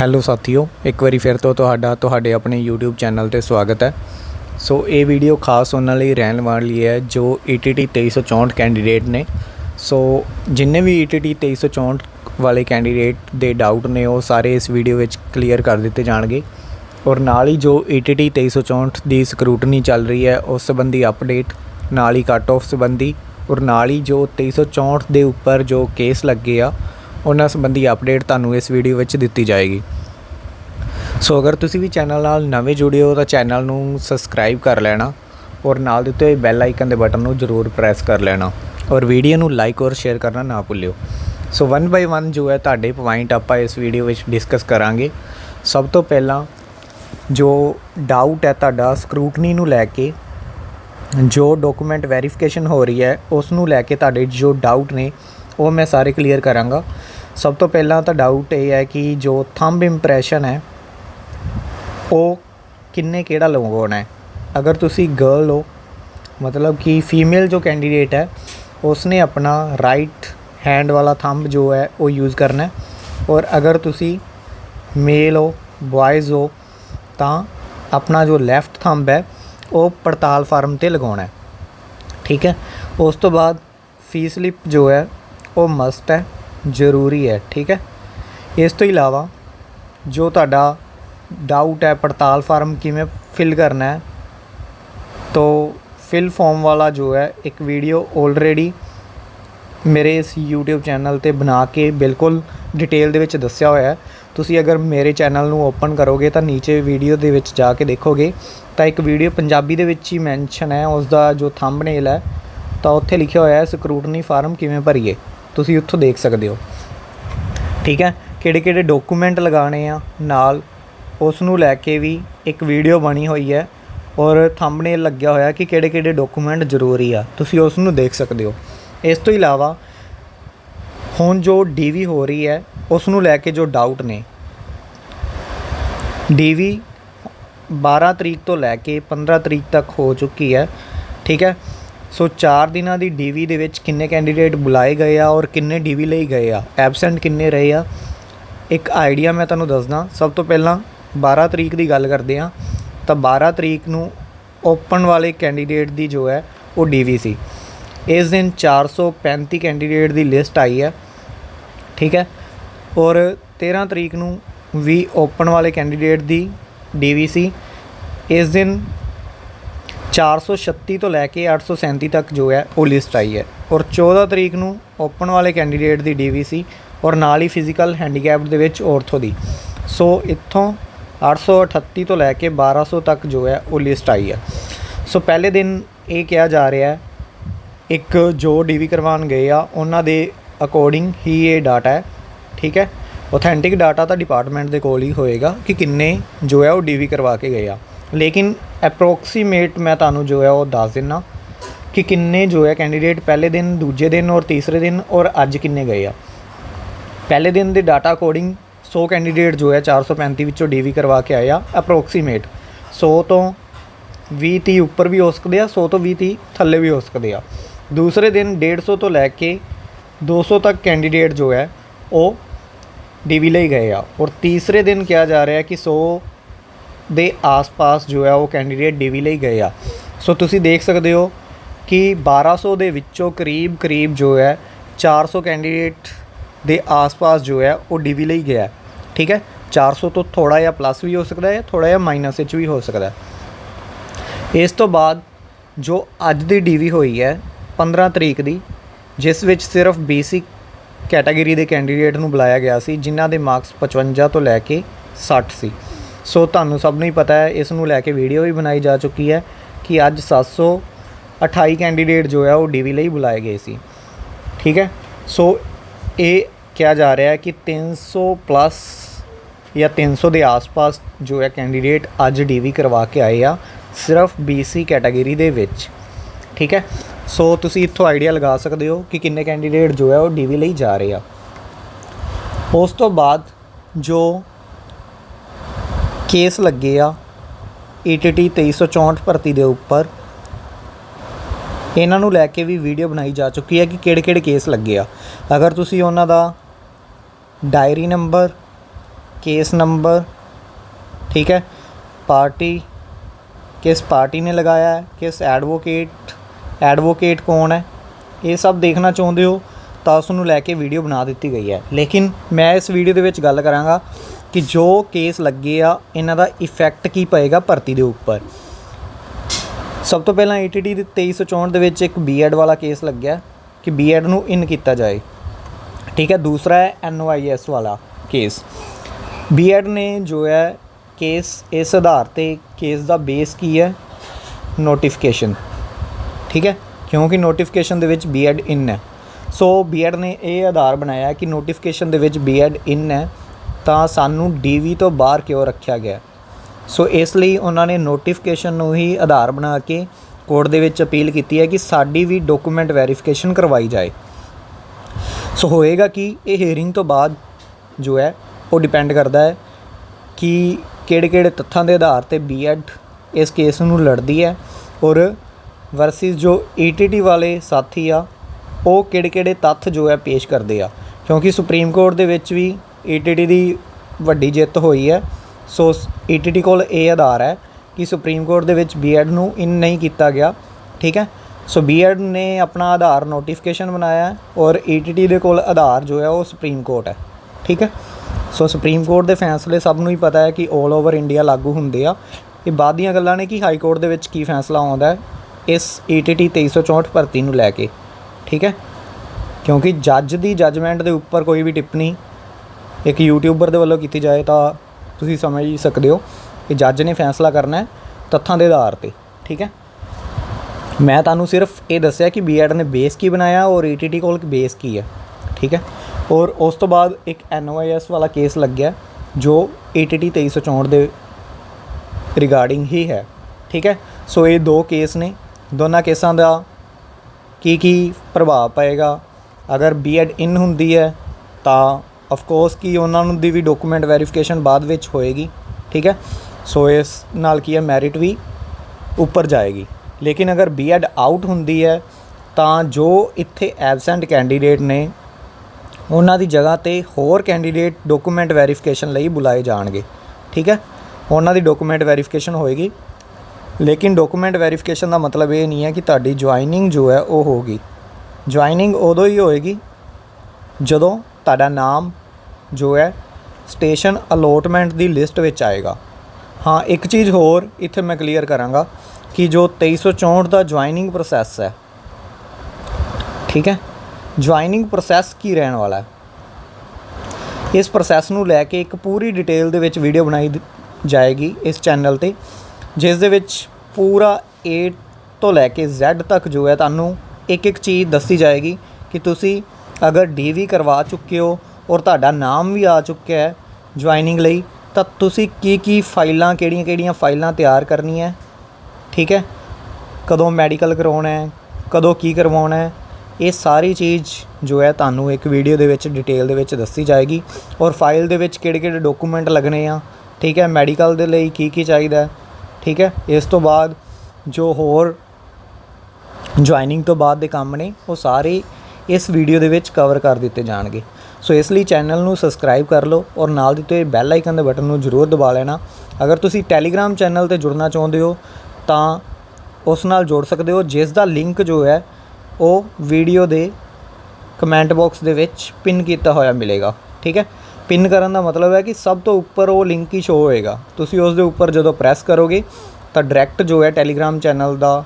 Hello ਸਾਥੀਓ, ਇੱਕ ਵਾਰੀ ਫਿਰ ਤੋਂ ਤੁਹਾਡਾ, ਤੁਹਾਡੇ ਆਪਣੇ YouTube ਚੈਨਲ ਤੇ ਸਵਾਗਤ ਹੈ। ਸੋ ਇਹ ਵੀਡੀਓ ਖਾਸ ਉਹਨਾਂ ਲਈ ਰਹਿਣ ਵਾਲੀ ਹੈ ਜੋ E ETT 2364 ਕੈਂਡੀਡੇਟ ਨੇ। ਸੋ ਜਿੰਨੇ ਵੀ E ETT 2364 ਵਾਲੇ ਕੈਂਡੀਡੇਟ ਦੇ ਡਾਊਟ ਨੇ, ਉਹ ਸਾਰੇ ਇਸ ਵੀਡੀਓ ਵਿੱਚ ਕਲੀਅਰ ਕਰ ਦਿੱਤੇ ਜਾਣਗੇ। ਔਰ ਨਾਲ ਹੀ ਜੋ E ETT 2364 ਦੀ ਸਕਰੂਟਨੀ ਚੱਲ ਰਹੀ ਹੈ, ਉਸ ਸੰਬੰਧੀ ਅਪਡੇਟ ਨਾਲ ਹੀ ਕੱਟ ਆਫ ਸੰਬੰਧੀ। ਔਰ ਨਾਲ ਹੀ ਜੋ 2364 ਦੇ ਉੱਪਰ ਜੋ ਕੇਸ ਲੱਗੇ ਆ ਉਹਨਾਂ ਸੰਬੰਧੀ ਅਪਡੇਟ ਤੁਹਾਨੂੰ ਇਸ ਵੀਡੀਓ ਵਿੱਚ ਦਿੱਤੀ ਜਾਏਗੀ। ਸੋ ਅਗਰ ਤੁਸੀਂ ਵੀ ਚੈਨਲ ਨਾਲ ਨਵੇਂ ਜੁੜੇ ਹੋ, ਤਾਂ ਚੈਨਲ ਨੂੰ ਸਬਸਕ੍ਰਾਈਬ ਕਰ ਲੈਣਾ ਔਰ ਨਾਲ ਦਿੱਤੇ ਹੋਏ ਬੈਲ ਆਈਕਨ ਦੇ ਬਟਨ ਨੂੰ ਜ਼ਰੂਰ ਪ੍ਰੈਸ ਕਰ ਲੈਣਾ ਔਰ ਵੀਡੀਓ ਨੂੰ ਲਾਈਕ ਔਰ ਸ਼ੇਅਰ ਕਰਨਾ ਨਾ ਭੁੱਲਿਓ। ਸੋ ਵਨ ਬਾਈ ਵਨ ਜੋ ਹੈ ਤੁਹਾਡੇ ਪੁਆਇੰਟ ਆਪਾਂ ਇਸ ਵੀਡੀਓ ਵਿੱਚ ਡਿਸਕਸ ਕਰਾਂਗੇ। ਸਭ ਤੋਂ ਪਹਿਲਾਂ ਜੋ ਡਾਊਟ ਹੈ ਤੁਹਾਡਾ ਸਕਰੂਟਨੀ ਨੂੰ ਲੈ ਕੇ, ਜੋ ਡਾਕੂਮੈਂਟ ਵੈਰੀਫਿਕੇਸ਼ਨ ਹੋ ਰਹੀ ਹੈ ਉਸ ਨੂੰ ਲੈ ਕੇ ਤੁਹਾਡੇ ਜੋ ਡਾਊਟ ਨੇ, ਉਹ ਮੈਂ ਸਾਰੇ ਕਲੀਅਰ ਕਰਾਂਗਾ। ਸਭ ਤੋਂ ਪਹਿਲਾਂ ਤਾਂ ਡਾਊਟ ਇਹ ਹੈ ਕਿ ਜੋ ਥੰਬ ਇੰਪ੍ਰੈਸ਼ਨ ਹੈ, ਉਹ ਕਿੰਨੇ ਕਿਹੜਾ ਲਗਾਉਣਾ ਹੈ? ਅਗਰ ਤੁਸੀਂ ਗਰਲ ਹੋ, ਮਤਲਬ ਕਿ ਫੀਮੇਲ ਜੋ ਕੈਂਡੀਡੇਟ ਹੈ, ਉਸਨੇ ਆਪਣਾ ਰਾਈਟ ਹੈਂਡ ਵਾਲਾ ਥੰਬ ਜੋ ਹੈ, ਉਹ ਯੂਜ਼ ਕਰਨਾ ਹੈ। ਔਰ ਅਗਰ ਤੁਸੀਂ ਮੇਲ ਹੋ ਬॉयਜ਼ ਹੋ, ਤਾਂ ਆਪਣਾ ਜੋ ਲੈਫਟ ਥੰਬ ਹੈ, ਉਹ ਪੜਤਾਲ ਫਾਰਮ ਤੇ ਲਗਾਉਣਾ ਹੈ। ਠੀਕ ਹੈ? ਉਸ ਤੋਂ ਬਾਅਦ ਫੀ ਸਲਿੱਪ ਜੋ ਹੈ, ਉਹ ਮਸਟ ਹੈ। ਜ਼ਰੂਰੀ ਹੈ, ਠੀਕ ਹੈ? ਇਸ ਤੋਂ ਇਲਾਵਾ ਜੋ ਤੁਹਾਡਾ ਡਾਊਟ ਹੈ, ਪੜਤਾਲ ਫਾਰਮ ਕਿਵੇਂ ਫਿਲ ਕਰਨਾ ਹੈ, ਤੋ ਫਿਲ ਫਾਰਮ ਵਾਲਾ ਜੋ ਹੈ, ਇੱਕ ਵੀਡੀਓ ਆਲਰੇਡੀ ਮੇਰੇ ਇਸ YouTube ਚੈਨਲ ਤੇ ਬਣਾ ਕੇ ਬਿਲਕੁਲ ਡਿਟੇਲ ਦੇ ਵਿੱਚ ਦੱਸਿਆ ਹੋਇਆ ਹੈ। ਤੁਸੀਂ ਅਗਰ ਮੇਰੇ ਚੈਨਲ ਨੂੰ ਓਪਨ ਕਰੋਗੇ ਤਾਂ ਨੀਚੇ ਵੀਡੀਓ ਦੇ ਵਿੱਚ ਜਾ ਕੇ ਦੇਖੋਗੇ, ਤਾਂ ਇੱਕ ਵੀਡੀਓ ਪੰਜਾਬੀ ਦੇ ਵਿੱਚ ਹੀ ਮੈਂਸ਼ਨ ਹੈ ਉਸ ਦਾ ਜੋ ਥੰਬਨੇਲ ਹੈ, ਤਾਂ ਉੱਥੇ ਲਿਖਿਆ ਹੋਇਆ ਹੈ ਸਕਰੂਟਨੀ ਫਾਰਮ ਕਿਵੇਂ ਭਰੀਏ? ਤੁਸੀਂ ਉੱਥੋਂ ਦੇਖ ਸਕਦੇ ਹੋ। ਠੀਕ ਹੈ? ਕਿਹੜੇ ਕਿਹੜੇ ਡਾਕੂਮੈਂਟ ਲਗਾਣੇ ਆ ਨਾਲ ਉਸ ਨੂੰ ਲੈ ਕੇ ਵੀ ਇੱਕ ਵੀਡੀਓ ਬਣੀ ਹੋਈ ਹੈ ਔਰ ਥੰਬਨੇਲ ਲੱਗਿਆ ਹੋਇਆ ਕਿ ਕਿਹੜੇ ਕਿਹੜੇ ਡਾਕੂਮੈਂਟ ਜ਼ਰੂਰੀ ਆ। ਤੁਸੀਂ ਉਸ ਨੂੰ ਦੇਖ ਸਕਦੇ ਹੋ। ਇਸ ਤੋਂ ਇਲਾਵਾ ਹੁਣ ਜੋ ਡੀਵੀ ਹੋ ਰਹੀ ਹੈ ਉਸ ਨੂੰ ਲੈ ਕੇ ਜੋ ਡਾਊਟ ਨੇ। ਡੀਵੀ 12 ਤਰੀਕ ਤੋਂ ਲੈ ਕੇ 15 ਤਰੀਕ ਤੱਕ ਹੋ ਚੁੱਕੀ ਹੈ। ਠੀਕ ਹੈ? ਸੋ 4 ਦਿਨਾਂ ਦੀ ਡੀਵੀ ਦੇ ਵਿੱਚ ਕਿੰਨੇ ਕੈਂਡੀਡੇਟ ਬੁਲਾਏ ਗਏ ਆ ਔਰ ਕਿੰਨੇ ਡੀਵੀ ਲਈ ਗਏ ਆ? ਐਬਸੈਂਟ ਕਿੰਨੇ ਰਹੇ ਆ? ਇੱਕ ਆਈਡੀਆ ਮੈਂ ਤੁਹਾਨੂੰ ਦੱਸਦਾ। ਸਭ ਤੋਂ ਪਹਿਲਾਂ 12 ਤਰੀਕ ਦੀ ਗੱਲ ਕਰਦੇ ਆ ਤਾਂ 12 ਤਰੀਕ ਨੂੰ ਓਪਨ ਵਾਲੇ ਕੈਂਡੀਡੇਟ ਦੀ ਜੋ ਹੈ, ਉਹ ਡੀਵੀ ਸੀ। ਇਸ ਦਿਨ 435 ਕੈਂਡੀਡੇਟ ਦੀ ਲਿਸਟ ਆਈ ਹੈ। ਠੀਕ ਹੈ? ਔਰ 13 ਤਰੀਕ ਨੂੰ ਵੀ ਓਪਨ ਵਾਲੇ ਕੈਂਡੀਡੇਟ ਦੀ ਡੀਵੀ ਸੀ। ਇਸ ਦਿਨ 436 ਤੋਂ ਲੈ ਕੇ 837 ਤੱਕ ਜੋ ਹੈ, ਉਹ ਲਿਸਟ ਆਈ ਹੈ। ਔਰ 14 ਤਰੀਕ ਨੂੰ ਓਪਨ ਵਾਲੇ ਕੈਂਡੀਡੇਟ ਦੀ ਡੀਵੀ ਸੀ ਔਰ ਨਾਲ ਹੀ ਫਿਜ਼ੀਕਲ ਹੈਂਡੀਕੈਪ ਦੇ ਵਿੱਚ ਔਰਥੋ ਦੀ। ਸੋ ਇੱਥੋਂ 838 ਤੋਂ ਲੈ ਕੇ 1200 ਤੱਕ ਜੋ ਹੈ, ਉਹ ਲਿਸਟ ਆਈ ਹੈ। ਸੋ ਪਹਿਲੇ ਦਿਨ ਇਹ ਕਿਹਾ ਜਾ ਰਿਹਾ ਹੈ, ਇੱਕ ਜੋ ਡੀਵੀ ਕਰਵਾਉਣ ਗਏ ਆ, ਉਹਨਾਂ ਦੇ ਅਕੋਰਡਿੰਗ ਹੀ ਇਹ ਡਾਟਾ ਹੈ, ਠੀਕ ਹੈ? ਆਥੈਂਟਿਕ ਡਾਟਾ ਤਾਂ ਡਿਪਾਰਟਮੈਂਟ ਦੇ ਕੋਲ ਹੀ ਹੋਏਗਾ ਕਿ ਕਿੰਨੇ ਜੋ ਹੈ, ਉਹ ਡੀਵੀ ਕਰਵਾ ਕੇ ਗਏ ਆ। ਲੇਕਿਨ ਐਪਰੋਕਸੀਮੇਟ ਮੈਂ ਤੁਹਾਨੂੰ ਜੋ ਹੈ ਉਹ ਦੱਸ ਦਿੰਨਾ ਕਿ ਕਿੰਨੇ ਜੋ ਹੈ ਕੈਂਡੀਡੇਟ ਪਹਿਲੇ ਦਿਨ, ਦੂਜੇ ਦਿਨ ਔਰ ਤੀਸਰੇ ਦਿਨ ਔਰ ਅੱਜ ਕਿੰਨੇ ਗਏ ਆ। ਪਹਿਲੇ ਦਿਨ ਦੇ ਡਾਟਾ ਅਕੋਰਡਿੰਗ 100 ਕੈਂਡੀਡੇਟ ਜੋ ਹੈ 435 ਵਿੱਚੋਂ ਡੀਵੀ ਕਰਵਾ ਕੇ ਆਏ ਆ ਅਪਰੋਕਸੀਮੇਟ 100 ਤੋਂ 20 30 ਉੱਪਰ ਵੀ ਹੋ ਸਕਦੇ ਆ 100 ਤੋਂ 20 30 ਥੱਲੇ ਵੀ ਹੋ ਸਕਦੇ ਆ। ਦੂਸਰੇ ਦਿਨ 150 ਤੋਂ ਲੈ ਕੇ 200 ਤੱਕ ਕੈਂਡੀਡੇਟ ਜੋ ਹੈ ਉਹ ਡੀਵੀ ਲਈ ਗਏ ਆ। ਔਰ ਤੀਸਰੇ ਦਿਨ ਕਿਹਾ ਜਾ ਰਿਹਾ ਹੈ ਕਿ 100 ਦੇ ਆਸ-ਪਾਸ ਜੋ ਹੈ ਉਹ ਕੈਂਡੀਡੇਟ ਡੀਵੀ ਲਈ ਗਏ ਆ। ਸੋ ਤੁਸੀਂ ਦੇਖ ਸਕਦੇ ਹੋ ਕਿ 1200 ਦੇ ਵਿੱਚੋਂ ਕਰੀਬ ਕਰੀਬ ਜੋ ਹੈ 400 ਕੈਂਡੀਡੇਟ ਦੇ ਆਸ-ਪਾਸ ਜੋ ਹੈ ਉਹ ਡੀਵੀ ਲਈ ਗਿਆ। ਠੀਕ ਹੈ? 400 ਤੋਂ ਥੋੜਾ ਜਿਹਾ ਪਲੱਸ ਵੀ ਹੋ ਸਕਦਾ ਹੈ ਥੋੜਾ ਜਿਹਾ ਮਾਈਨਸ ਵਿੱਚ ਵੀ ਹੋ ਸਕਦਾ ਹੈ। ਇਸ ਤੋਂ ਬਾਅਦ ਜੋ ਅੱਜ ਦੀ ਡੀਵੀ ਹੋਈ ਹੈ 15 ਤਰੀਕ ਦੀ, ਜਿਸ ਵਿੱਚ ਸਿਰਫ BC ਕੈਟਾਗਰੀ ਦੇ ਕੈਂਡੀਡੇਟ ਨੂੰ ਬੁਲਾਇਆ ਗਿਆ ਸੀ, ਜਿਨ੍ਹਾਂ ਦੇ ਮਾਰਕਸ 55 ਤੋਂ ਲੈ ਕੇ 60 ਸੀ। ਸੋ ਤੁਹਾਨੂੰ ਸਭ ਨੂੰ ਹੀ ਪਤਾ ਹੈ, ਇਸ ਨੂੰ ਲੈ ਕੇ ਵੀਡੀਓ ਵੀ ਬਣਾਈ ਜਾ ਚੁੱਕੀ ਹੈ ਕਿ ਅੱਜ 728 ਕੈਂਡੀਡੇਟ ਜੋ ਹੈ, ਉਹ ਡੀਵੀ ਲਈ ਬੁਲਾਏ ਗਏ ਸੀ। ਠੀਕ ਹੈ? ਸੋ ਇਹ ਕਿਹਾ ਜਾ ਰਿਹਾ ਹੈ ਕਿ 300 ਪਲੱਸ ਜਾਂ 300 ਦੇ ਆਸ-ਪਾਸ ਜੋ ਹੈ ਕੈਂਡੀਡੇਟ ਅੱਜ ਡੀਵੀ ਕਰਵਾ ਕੇ ਆਏ ਆ, ਸਿਰਫ BC ਕੈਟਾਗਰੀ ਦੇ ਵਿੱਚ। ਠੀਕ ਹੈ? ਸੋ ਤੁਸੀਂ ਇੱਥੋਂ ਆਈਡੀਆ ਲਗਾ ਸਕਦੇ ਹੋ ਕਿ ਕਿੰਨੇ ਕੈਂਡੀਡੇਟ ਜੋ ਹੈ, ਉਹ ਡੀਵੀ ਲਈ ਜਾ ਰਹੇ ਆ। ਉਸ ਤੋਂ ਬਾਅਦ ਜੋ ਕੇਸ ਲੱਗੇ ਆ E ETT 2364 ਭਰਤੀ ਦੇ ਉੱਪਰ। ਇਹਨਾਂ ਨੂੰ ਲੈ ਕੇ ਵੀ ਵੀਡੀਓ ਬਣਾਈ ਜਾ ਚੁੱਕੀ ਹੈ ਕਿ ਕਿਹੜੇ ਕਿਹੜੇ ਕੇਸ ਲੱਗੇ ਆ। ਅਗਰ ਤੁਸੀਂ ਉਹਨਾਂ ਦਾ ਡਾਇਰੀ ਨੰਬਰ, ਕੇਸ ਨੰਬਰ, ਠੀਕ ਹੈ, ਪਾਰਟੀ, ਕਿਸ ਪਾਰਟੀ ਨੇ ਲਗਾਇਆ ਹੈ, ਕਿਸ ਐਡਵੋਕੇਟ ਐਡਵੋਕੇਟ ਕੌਣ ਹੈ, ਇਹ ਸਭ ਦੇਖਣਾ ਚਾਹੁੰਦੇ ਹੋ ਤਾਂ ਉਸ ਨੂੰ ਲੈ ਕੇ ਵੀਡੀਓ ਬਣਾ ਦਿੱਤੀ ਗਈ ਹੈ। ਲੇਕਿਨ ਮੈਂ ਇਸ ਵੀਡੀਓ ਦੇ ਵਿੱਚ ਗੱਲ ਕਰਾਂਗਾ ਕਿ ਜੋ ਕੇਸ ਲੱਗੇ ਆ, ਇਹਨਾਂ ਦਾ ਇਫੈਕਟ ਕੀ ਪਏਗਾ ਭਰਤੀ ਦੇ ਉੱਪਰ। ਸਭ ਤੋਂ ਪਹਿਲਾਂ ਏਟੀਟੀ ਦੇ 2364 ਦੇ ਵਿੱਚ ਇੱਕ ਬੀਐਡ ਵਾਲਾ ਕੇਸ ਲੱਗਿਆ, ਕਿ ਬੀਐਡ ਨੂੰ ਇਨ ਕੀਤਾ ਜਾਏ। ਠੀਕ ਹੈ, ਦੂਸਰਾ ਹੈ ਐਨਓਆਈਐਸ ਵਾਲਾ ਕੇਸ ਬੀਐਡ ਨੇ ਜੋ ਹੈ ਕੇਸ ਇਸ ਆਧਾਰ ਤੇ ਕੇਸ ਦਾ ਬੇਸ ਕੀ ਹੈ? ਨੋਟੀਫਿਕੇਸ਼ਨ ਠੀਕ ਹੈ, ਕਿਉਂਕਿ ਨੋਟੀਫਿਕੇਸ਼ਨ ਦੇ ਵਿੱਚ ਬੀਐਡ ਇਨ ਹੈ। ਸੋ ਬੀਐਡ ਨੇ ਇਹ ਆਧਾਰ ਬਣਾਇਆ ਕਿ ਨੋਟੀਫਿਕੇਸ਼ਨ ਦੇ ਵਿੱਚ ਬੀਐਡ ਇਨ ਹੈ। ਤਾਂ ਸਾਨੂੰ ਡੀਵੀ ਤੋਂ ਬਾਹਰ ਕਿਉਂ ਰੱਖਿਆ ਗਿਆ? ਸੋ ਇਸ ਲਈ ਉਹਨਾਂ ਨੇ ਨੋਟੀਫਿਕੇਸ਼ਨ ਨੂੰ ਹੀ ਆਧਾਰ ਬਣਾ ਕੇ ਕੋਰਟ ਦੇ ਵਿੱਚ ਅਪੀਲ ਕੀਤੀ ਹੈ ਕਿ ਸਾਡੀ ਵੀ ਡਾਕੂਮੈਂਟ ਵੈਰੀਫਿਕੇਸ਼ਨ ਕਰਵਾਈ ਜਾਏ। ਸੋ ਹੋਏਗਾ ਕਿ ਇਹ ਹੀਅਰਿੰਗ ਤੋਂ ਬਾਅਦ ਜੋ ਹੈ, ਉਹ ਡਿਪੈਂਡ ਕਰਦਾ ਹੈ ਕਿ ਕਿਹੜੇ ਕਿਹੜੇ ਤੱਥਾਂ ਦੇ ਆਧਾਰ ਤੇ ਬੀਐਡ ਇਸ ਕੇਸ ਨੂੰ ਲੜਦੀ ਹੈ ਔਰ ਵਰਸਿਸ ਜੋ ਈਟੀਟੀ ਵਾਲੇ ਸਾਥੀ ਆ, ਉਹ ਕਿਹੜੇ ਕਿਹੜੇ ਤੱਥ ਜੋ ਹੈ ਪੇਸ਼ ਕਰਦੇ ਆ। ਕਿਉਂਕਿ ਸੁਪਰੀਮ ਕੋਰਟ ਦੇ ਵਿੱਚ ਵੀ ਈਟੀਟੀ ਦੀ ਵੱਡੀ ਜਿੱਤ ਹੋਈ ਹੈ। ਸੋ ਈਟੀਟੀ ਕੋਲ ਇਹ ਆਧਾਰ ਹੈ ਕਿ ਸੁਪਰੀਮ ਕੋਰਟ ਦੇ ਵਿੱਚ ਬੀਐਡ ਨੂੰ ਇਨ ਨਹੀਂ ਕੀਤਾ ਗਿਆ। ਠੀਕ ਹੈ? ਸੋ ਬੀਐਡ ਨੇ ਆਪਣਾ ਆਧਾਰ ਨੋਟੀਫਿਕੇਸ਼ਨ ਬਣਾਇਆ ਹੈ ਔਰ ਈਟੀਟੀ ਦੇ ਕੋਲ ਆਧਾਰ ਜੋ ਹੈ ਉਹ ਸੁਪਰੀਮ ਕੋਰਟ ਹੈ। ਠੀਕ ਹੈ? ਸੋ ਸੁਪਰੀਮ ਕੋਰਟ ਦੇ ਫੈਸਲੇ ਸਭ ਨੂੰ ਹੀ ਪਤਾ ਹੈ ਕਿ 올 ਓਵਰ ਇੰਡੀਆ ਲਾਗੂ ਹੁੰਦੇ ਆ। ਇਹ ਬਾਅਦ ਦੀਆਂ ਗੱਲਾਂ ਨੇ ਕਿ ਹਾਈ ਕੋਰਟ ਦੇ ਵਿੱਚ ਕੀ ਫੈਸਲਾ ਆਉਂਦਾ ਹੈ ਇਸ ਈਟੀਟੀ 2364 ਭਰਤੀ ਨੂੰ ਲੈ ਕੇ। ਠੀਕ ਹੈ? ਕਿਉਂਕਿ ਜੱਜ ਦੀ ਜੱਜਮੈਂਟ ਦੇ ਉੱਪਰ ਕੋਈ ਵੀ ਟਿੱਪਣੀ ਇੱਕ ਯੂਟਿਊਬਰ ਦੇ ਵੱਲੋਂ ਕੀਤੀ ਜਾਏ ਤਾਂ ਤੁਸੀਂ ਸਮਝ ਹੀ ਸਕਦੇ ਹੋ ਕਿ ਜੱਜ ਨੇ ਫੈਸਲਾ ਕਰਨਾ ਹੈ ਤੱਥਾਂ ਦੇ ਆਧਾਰ ਤੇ, ਠੀਕ ਹੈ? ਮੈਂ ਤੁਹਾਨੂੰ ਸਿਰਫ ਇਹ ਦੱਸਿਆ ਕਿ ਬੀਐਡ ਨੇ ਬੇਸ ਕੀ ਬਣਾਇਆ ਔਰ ਈਟੀਟੀ ਕੋਲ ਬੇਸ ਕੀ ਹੈ, ਠੀਕ ਹੈ? ਔਰ ਉਸ ਤੋਂ ਬਾਅਦ ਇੱਕ ਐਨਓਆਈਐਸ ਵਾਲਾ ਕੇਸ ਲੱਗਿਆ ਜੋ ਈਟੀਟੀ 2364 ਦੇ ਰਿਗਾਰਡਿੰਗ ਹੀ ਹੈ, ਠੀਕ ਹੈ? ਸੋ ਇਹ ਦੋ ਕੇਸ ਨੇ, ਦੋਨਾਂ ਕੇਸਾਂ ਦਾ ਕੀ ਕੀ ਪ੍ਰਭਾਵ ਪਏਗਾ? ਅਗਰ ਬੀਐਡ ਇਨ ਹੁੰਦੀ ਹੈ ਤਾਂ ਆਫ ਕੋਰਸ ਕੀ ਉਹਨਾਂ ਨੂੰ ਦੀ ਵੀ ਡਾਕੂਮੈਂਟ ਵੈਰੀਫਿਕੇਸ਼ਨ ਬਾਅਦ ਵਿੱਚ ਹੋਏਗੀ, ਠੀਕ ਹੈ? ਸੋ ਇਸ ਨਾਲ ਕੀ ਹੈ? ਮੈਰਿਟ ਵੀ ਉੱਪਰ ਜਾਏਗੀ। ਲੇਕਿਨ ਅਗਰ ਬੀਐਡ ਆਊਟ ਹੁੰਦੀ ਹੈ, ਤਾਂ ਜੋ ਇੱਥੇ ਐਬਸੈਂਟ ਕੈਂਡੀਡੇਟ ਨੇ, ਉਹਨਾਂ ਦੀ ਜਗ੍ਹਾ ਤੇ ਹੋਰ ਕੈਂਡੀਡੇਟ ਡਾਕੂਮੈਂਟ ਵੈਰੀਫਿਕੇਸ਼ਨ ਲਈ ਬੁਲਾਏ ਜਾਣਗੇ, ਠੀਕ ਹੈ? ਉਹਨਾਂ ਦੀ ਡਾਕੂਮੈਂਟ ਵੈਰੀਫਿਕੇਸ਼ਨ ਹੋਏਗੀ। ਲੇਕਿਨ ਡਾਕੂਮੈਂਟ ਵੈਰੀਫਿਕੇਸ਼ਨ ਦਾ ਮਤਲਬ ਇਹ ਨਹੀਂ ਹੈ ਕਿ ਤੁਹਾਡੀ ਜੁਆਇਨਿੰਗ ਜੋ ਹੈ ਉਹ ਹੋਗੀ ਜੁਆਇਨਿੰਗ ਉਦੋਂ ਹੀ ਹੋਏਗੀ ਜਦੋਂ ਤੁਹਾਡਾ ਨਾਮ ਜੋ ਹੈ ਸਟੇਸ਼ਨ ਅਲੋਟਮੈਂਟ ਦੀ ਲਿਸਟ ਵਿੱਚ ਆਏਗਾ। ਹਾਂ, ਇੱਕ ਚੀਜ਼ ਹੋਰ ਇੱਥੇ ਮੈਂ ਕਲੀਅਰ ਕਰਾਂਗਾ ਕਿ ਜੋ 2364 ਦਾ ਜੁਆਇਨਿੰਗ ਪ੍ਰੋਸੈਸ ਹੈ, ਠੀਕ ਹੈ, ਜੁਆਇਨਿੰਗ ਪ੍ਰੋਸੈਸ ਕੀ ਰਹਿਣ ਵਾਲਾ ਹੈ? ਇਸ ਪ੍ਰੋਸੈਸ ਨੂੰ ਲੈ ਕੇ ਇੱਕ ਪੂਰੀ ਡਿਟੇਲ ਦੇ ਵਿੱਚ ਵੀਡੀਓ ਬਣਾਈ ਦ- ਜਾਏਗੀ ਇਸ ਚੈਨਲ ਤੇ, ਜਿਸ ਦੇ ਵਿੱਚ ਪੂਰਾ A ਤੋਂ ਲੈ ਕੇ Z ਤੱਕ ਜੋ ਹੈ ਤੁਹਾਨੂੰ ਇੱਕ ਇੱਕ ਚੀਜ਼ ਦੱਸੀ ਜਾਏਗੀ ਕਿ ਤੁਸੀਂ ਅਗਰ ਡੀਵੀ ਕਰਵਾ ਚੁੱਕੇ ਹੋ ਔਰ ਤੁਹਾਡਾ ਨਾਮ ਵੀ ਆ ਚੁੱਕਿਆ ਹੈ ਜੁਆਇਨਿੰਗ ਲਈ, ਤਾਂ ਤੁਸੀਂ ਕੀ ਕੀ ਫਾਈਲਾਂ, ਕਿਹੜੀਆਂ ਕਿਹੜੀਆਂ ਫਾਈਲਾਂ ਤਿਆਰ ਕਰਨੀਆਂ ਠੀਕ ਹੈ? ਕਦੋਂ ਮੈਡੀਕਲ ਕਰਵਾਉਣਾ ਹੈ? ਕਦੋਂ ਕੀ ਕਰਵਾਉਣਾ ਹੈ? ਇਹ ਸਾਰੀ ਚੀਜ਼ ਜੋ ਹੈ ਤੁਹਾਨੂੰ ਇੱਕ ਵੀਡੀਓ ਦੇ ਵਿੱਚ ਡਿਟੇਲ ਦੇ ਵਿੱਚ ਦੱਸੀ ਜਾਏਗੀ। ਔਰ ਫਾਈਲ ਦੇ ਵਿੱਚ ਕਿਹੜੇ ਕਿਹੜੇ ਡਾਕੂਮੈਂਟ ਲੱਗਣੇ ਆ? ਠੀਕ ਹੈ? ਮੈਡੀਕਲ ਦੇ ਲਈ ਕੀ ਕੀ ਚਾਹੀਦਾ ਠੀਕ ਹੈ? ਇਸ ਤੋਂ ਬਾਅਦ ਜੋ ਹੋਰ ਜੁਆਇਨਿੰਗ ਤੋਂ ਬਾਅਦ ਦੇ ਕੰਮ ਨੇ, ਉਹ ਸਾਰੇ ਇਸ ਵੀਡੀਓ ਦੇ ਵਿੱਚ ਕਵਰ ਕਰ ਦਿੱਤੇ ਜਾਣਗੇ। ਸੋ ਇਸ ਲਈ ਚੈਨਲ ਨੂੰ ਸਬਸਕ੍ਰਾਈਬ ਕਰ ਲਓ ਔਰ ਨਾਲ ਦਿੱਤੇ ਹੋਏ ਬੈਲ ਆਈਕਨ ਦੇ ਬਟਨ ਨੂੰ ਜ਼ਰੂਰ ਦਬਾ ਲੈਣਾ। ਅਗਰ ਤੁਸੀਂ ਟੈਲੀਗ੍ਰਾਮ ਚੈਨਲ ਤੇ ਜੁੜਨਾ ਚਾਹੁੰਦੇ ਹੋ, ਤਾਂ ਉਸ ਨਾਲ ਜੁੜ ਸਕਦੇ ਹੋ, ਜਿਸ ਦਾ ਲਿੰਕ ਜੋ ਹੈ, ਉਹ ਵੀਡੀਓ ਦੇ ਕਮੈਂਟ ਬਾਕਸ ਦੇ ਵਿੱਚ ਪਿਨ ਕੀਤਾ ਹੋਇਆ ਮਿਲੇਗਾ। ਠੀਕ ਹੈ? ਪਿਨ ਕਰਨ ਦਾ ਮਤਲਬ ਹੈ ਕਿ ਸਭ ਤੋਂ ਉੱਪਰ ਉਹ ਲਿੰਕ ਹੀ ਸ਼ੋ ਹੋਏਗਾ। ਤੁਸੀਂ ਉਸ ਦੇ ਉੱਪਰ ਜਦੋਂ ਪ੍ਰੈਸ ਕਰੋਗੇ, ਤਾਂ ਡਾਇਰੈਕਟ ਜੋ ਹੈ ਟੈਲੀਗ੍ਰਾਮ ਚੈਨਲ ਦਾ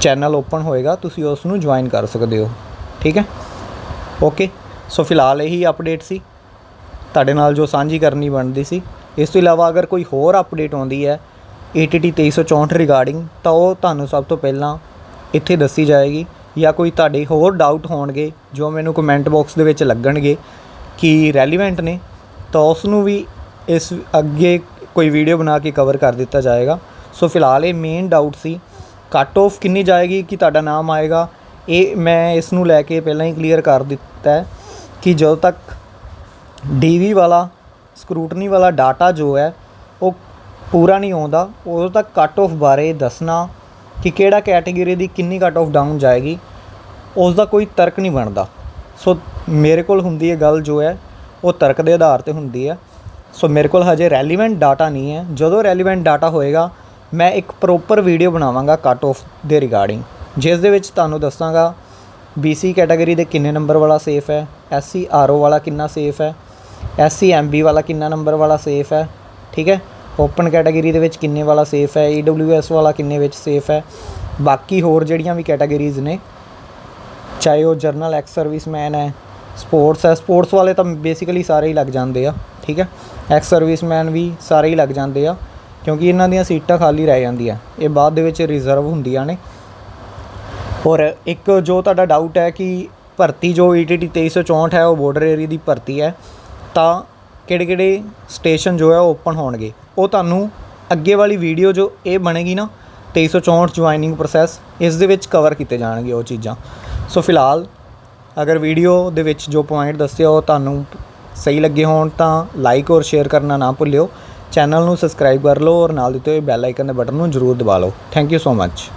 ਚੈਨਲ ਓਪਨ ਹੋਏਗਾ, ਤੁਸੀਂ ਉਸ ਨੂੰ ਜੁਆਇਨ ਕਰ ਸਕਦੇ ਹੋ। ਠੀਕ ਹੈ? ਓਕੇ ਸੋ ਫਿਲਹਾਲ ਇਹੀ ਅਪਡੇਟ ਸੀ। ਤੁਹਾਡੇ ਨਾਲ ਜੋ ਸਾਂਝੀ ਕਰਨੀ ਬਣਦੀ ਸੀ। ਇਸ ਤੋਂ ਇਲਾਵਾ ਅਗਰ ਕੋਈ ਹੋਰ ਅਪਡੇਟ ਆਉਂਦੀ ਹੈ ATT 2364 ਰਿਗਾਰਡਿੰਗ ਤਾਂ ਉਹ ਤੁਹਾਨੂੰ ਸਭ ਤੋਂ ਪਹਿਲਾਂ ਇੱਥੇ ਦੱਸੀ ਜਾਏਗੀ ਜਾਂ ਕੋਈ ਤੁਹਾਡੇ ਹੋਰ ਡਾਊਟ ਹੋਣਗੇ, ਜੋ ਮੈਨੂੰ ਕਮੈਂਟ ਬਾਕਸ ਦੇ ਵਿੱਚ ਲੱਗਣਗੇ ਕਿ ਰੈਲੀਵੈਂਟ ਨੇ, ਤਾਂ ਉਸ ਨੂੰ ਵੀ ਇਸ ਅੱਗੇ ਕੋਈ ਵੀਡੀਓ ਬਣਾ ਕੇ ਕਵਰ ਕਰ ਦਿੱਤਾ ਜਾਏਗਾ। ਸੋ ਫਿਲਹਾਲ ਇਹ ਮੇਨ ਡਾਊਟ ਸੀ। ਕੱਟ ਆਫ ਕਿੰਨੀ ਜਾਏਗੀ ਕਿ ਤੁਹਾਡਾ ਨਾਮ ਆਏਗਾ, ਇਹ ਮੈਂ ਇਸ ਨੂੰ ਲੈ ਕੇ ਪਹਿਲਾਂ ਹੀ ਕਲੀਅਰ ਕਰ ਦਿੱਤਾ ਹੈ। ਕਿ ਜਦੋਂ ਤੱਕ ਡੀਵੀ ਵਾਲਾ ਸਕਰੂਟਨੀ ਵਾਲਾ ਡਾਟਾ ਜੋ ਹੈ, ਉਹ ਪੂਰਾ ਨਹੀਂ ਆਉਂਦਾ, ਉਦੋਂ ਤੱਕ ਕੱਟ ਆਫ ਬਾਰੇ ਦੱਸਣਾ ਕਿ ਕਿਹੜਾ ਕੈਟਾਗਰੀ ਦੀ ਕਿੰਨੀ ਕੱਟ ਆਫ ਡਾਊਨ ਜਾਏਗੀ ਉਸ ਦਾ ਕੋਈ ਤਰਕ ਨਹੀਂ ਬਣਦਾ। ਸੋ ਮੇਰੇ ਕੋਲ ਹੁੰਦੀ ਹੈ ਗੱਲ ਜੋ ਹੈ, ਉਹ ਤਰਕ ਦੇ ਆਧਾਰ ਤੇ ਹੁੰਦੀ ਹੈ। ਸੋ ਮੇਰੇ ਕੋਲ ਹਜੇ ਰੈਲੀਵੈਂਟ ਡਾਟਾ ਨਹੀਂ ਹੈ। ਜਦੋਂ ਰੈਲੀਵੈਂਟ ਡਾਟਾ ਹੋਏਗਾ, ਮੈਂ ਇੱਕ ਪ੍ਰੋਪਰ ਵੀਡੀਓ ਬਣਾਵਾਂਗਾ ਕੱਟ ਆਫ ਦੇ ਰਿਗਾਰਡਿੰਗ ਜਿਸ ਦੇ ਵਿੱਚ ਤੁਹਾਨੂੰ ਦੱਸਾਂਗਾ BC ਕੈਟਾਗਰੀ ਦੇ ਕਿੰਨੇ ਨੰਬਰ ਵਾਲਾ ਸੇਫ ਹੈ? SC RO ਵਾਲਾ ਕਿੰਨਾ ਸੇਫ ਹੈ? SC MB ਵਾਲਾ ਕਿੰਨਾ ਨੰਬਰ ਵਾਲਾ ਸੇਫ ਹੈ? ਠੀਕ ਹੈ? ਓਪਨ ਕੈਟਾਗਰੀ ਦੇ ਵਿੱਚ ਕਿੰਨੇ ਵਾਲਾ ਸੇਫ ਹੈ? EWS ਵਾਲਾ ਕਿੰਨੇ ਵਿੱਚ ਸੇਫ ਹੈ? ਬਾਕੀ ਹੋਰ ਜਿਹੜੀਆਂ ਵੀ ਕੈਟਾਗਰੀਜ਼ ਨੇ, ਚਾਹੇ ਉਹ ਜਰਨਲ ਐਕਸ ਸਰਵਿਸਮੈਨ ਹੈ ਸਪੋਰਟਸ ਹੈ ਸਪੋਰਟਸ ਵਾਲੇ ਤਾਂ ਬੇਸਿਕਲੀ ਸਾਰੇ ਹੀ ਲੱਗ ਜਾਂਦੇ ਆ, ਠੀਕ ਹੈ? ਐਕਸ ਸਰਵਿਸਮੈਨ ਵੀ ਸਾਰੇ ਹੀ ਲੱਗ ਜਾਂਦੇ ਆ, ਕਿਉਂਕਿ ਇਹਨਾਂ ਦੀਆਂ ਸੀਟਾਂ ਖਾਲੀ ਰਹਿ ਜਾਂਦੀਆਂ। ਇਹ ਬਾਅਦ ਦੇ ਵਿੱਚ ਰਿਜ਼ਰਵ ਹੁੰਦੀਆਂ ਨੇ। ਔਰ ਇੱਕ ਜੋ ਤੁਹਾਡਾ ਡਾਊਟ ਹੈ ਕਿ ਭਰਤੀ ਜੋ E ETT 2364 ਹੈ, ਉਹ ਬਾਰਡਰ ਏਰੀਆ ਦੀ ਭਰਤੀ ਹੈ, ਤਾਂ ਕਿਹੜੇ ਕਿਹੜੇ ਸਟੇਸ਼ਨ ਜੋ ਹੈ ਉਹ ਓਪਨ ਹੋਣਗੇ? ਉਹ ਤੁਹਾਨੂੰ ਅੱਗੇ ਵਾਲੀ ਵੀਡੀਓ ਜੋ ਇਹ ਬਣੇਗੀ ਨਾ 2364 ਜੁਆਇਨਿੰਗ ਪ੍ਰੋਸੈਸ ਇਸ ਦੇ ਵਿੱਚ ਕਵਰ ਕੀਤੇ ਜਾਣਗੇ ਉਹ ਚੀਜ਼ਾਂ। ਸੋ ਫਿਲਹਾਲ, ਅਗਰ ਵੀਡੀਓ ਦੇ ਵਿੱਚ ਜੋ ਪੁਆਇੰਟ ਦੱਸਿਆ ਉਹ ਤੁਹਾਨੂੰ ਸਹੀ ਲੱਗੇ ਹੋਣ, ਤਾਂ ਲਾਈਕ ਔਰ ਸ਼ੇਅਰ ਕਰਨਾ ਨਾ ਭੁੱਲਿਓ। ਚੈਨਲ ਨੂੰ ਸਬਸਕ੍ਰਾਈਬ ਕਰ ਲਓ ਔਰ ਨਾਲ ਦਿੱਤੇ ਹੋਏ ਬੈਲ ਆਈਕਨ ਦੇ ਬਟਨ ਨੂੰ ਜ਼ਰੂਰ ਦਬਾ ਲਓ। Thank you so much